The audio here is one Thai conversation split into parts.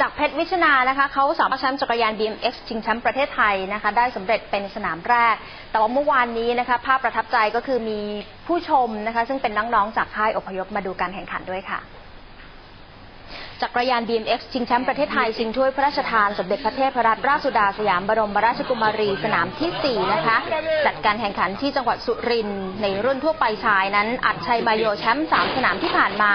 จากเพชรวิชนานะคะเขาสามารถแชมป์จักรยาน BMX ชิงแชมป์ประเทศไทยนะคะได้สำเร็จเป็นสนามแรก แต่ว่าเมื่อวานนี้นะคะภาพประทับใจก็คือมีผู้ชมนะคะซึ่งเป็นน้องๆจากค่ายอพยพมาดูการแข่งขันด้วยค่ะ จักรยาน BMX ชิงแชมป์ประเทศไทย ชิงถ้วยพระราชทาน สมเด็จพระเทพรัตนราชสุดาสยามบรมราชกุมารีสนามที่ 4 นะคะ จัดการแข่งขันที่จังหวัดสุรินทร์ในรุ่นทั่วไปชายนั้น อัดชัยมาโยแชมป์3สนามที่ผ่านมา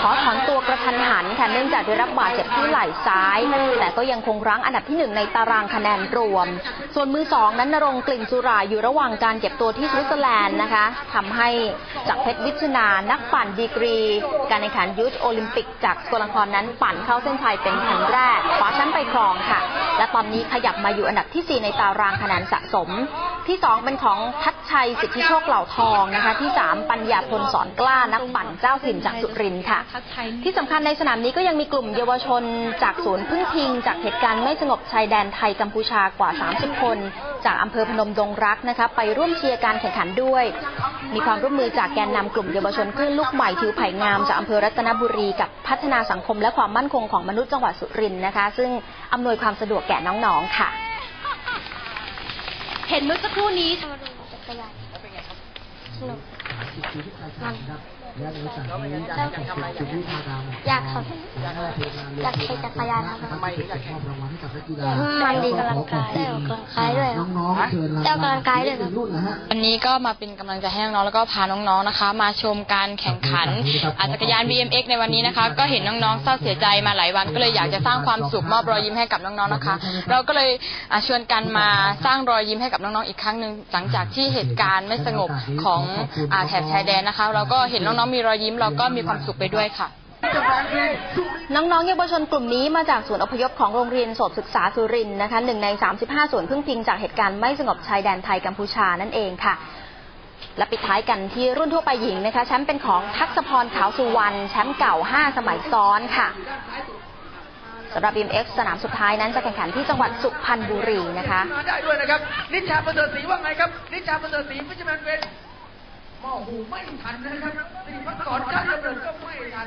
ขอถอนตัวกระทันหันค่ะเนื่องจากได้รับบาดเจ็บที่ไหล่ซ้าย แต่ก็ยังคงรั้งอันดับที่ 1 ในตารางคะแนนรวม ส่วนมือ 2 นั้นนรงกลิ่นสุราอยู่ระหว่างการเก็บตัวที่สวิตเซอร์แลนด์นะคะทำให้จากเพชรวิชนานักปั่นดีกรี การแข่งขันยุทโอลิมปิกจากสกลนครนั้นปั่นเข้าเส้นชัยเป็นครั้งแรกคว้าแชมป์ไปครองค่ะ และตอนนี้ขยับมาอยู่อันดับที่ 4 ในตารางคะแนนสะสม ที่ 2 เป็นของทัชชัยสิทธิโชคเหล่าทองนะคะ ที่ 3 ปัญญาพลสอนกล้านักปั่นเจ้าถิ่นจากสุรินทร์ค่ะ ที่สำคัญในสนามนี้ก็ยังมีกลุ่มเยาวชนจากศูนย์พึ่งพิง จากเหตุการณ์ไม่สงบชายแดนไทยกัมพูชากว่า 30 คน จากอำเภอพนมดงรักนะคะไปร่วมเชียร์การแข่งขันด้วย มีความร่วมมือจากแกนนำกลุ่มเยาวชนคลื่นลูกใหม่ทิวไผ่งามจากอำเภอรัตนบุรีกับ พัฒนาสังคมและความมั่นคงของมนุษย์จังหวัดสุรินทร์นะคะ ซึ่งอำนวยความสะดวกแก่น้องๆค่ะ เห็นเมื่อสักครู่นี้สนุก อยากขับอยากขี่จักรยานครับมันดีกำลังกายได้ออกกำลังกายด้วยครับได้ออกกำลังกายด้วยครับวันนี้ก็มาเป็นกำลังใจให้น้องๆแล้วก็พาน้องๆนะคะ มาชมการแข่งขันอาจักรยาน BMX ในวันนี้นะคะ ก็เห็นน้องๆเศร้าเสียใจมาหลายวันก็เลยอยากจะสร้างความสุขมอบรอยยิ้มให้กับน้องๆนะคะ เราก็เลยชวนกันมาสร้างรอยยิ้มให้กับน้องๆอีกครั้งหนึ่งหลังจากที่เหตุการณ์ไม่สงบของแถบชายแดนนะคะ เราก็เห็นน้องๆมีรอยยิ้ม เราก็มีความสุขไปด้วยค่ะ น้องๆเยาวชนกลุ่มนี้มาจากศูนย์อพยพของโรงเรียนโสตศึกษาสุรินทร์นะคะหนึ่งใน 35 ส่วนย์พึ่งพิงจากเหตุการณ์ไม่สงบชายแดนไทยกัมพูชานั่นเองค่ะและปิดท้ายกันที่รุ่นทั่วไปหญิงนะคะแชมป์เป็นของทักษพรขาวสุวรรณแชมป์เก่า 5 สมัยซ้อนค่ะสำหรับ BMX สนามสุดท้ายนั้นจะแข่งขันที่จังหวัดสุพรรณบุรีนะคะมาได้ด้วยนะครับนิชาประเสริฐศรีว่าไงครับนิชาประเสริฐศรีพิจารณาเป็นมอ หูไม่ทันนะครับสี่ประกก่อนระเดินก็ไม่ทัน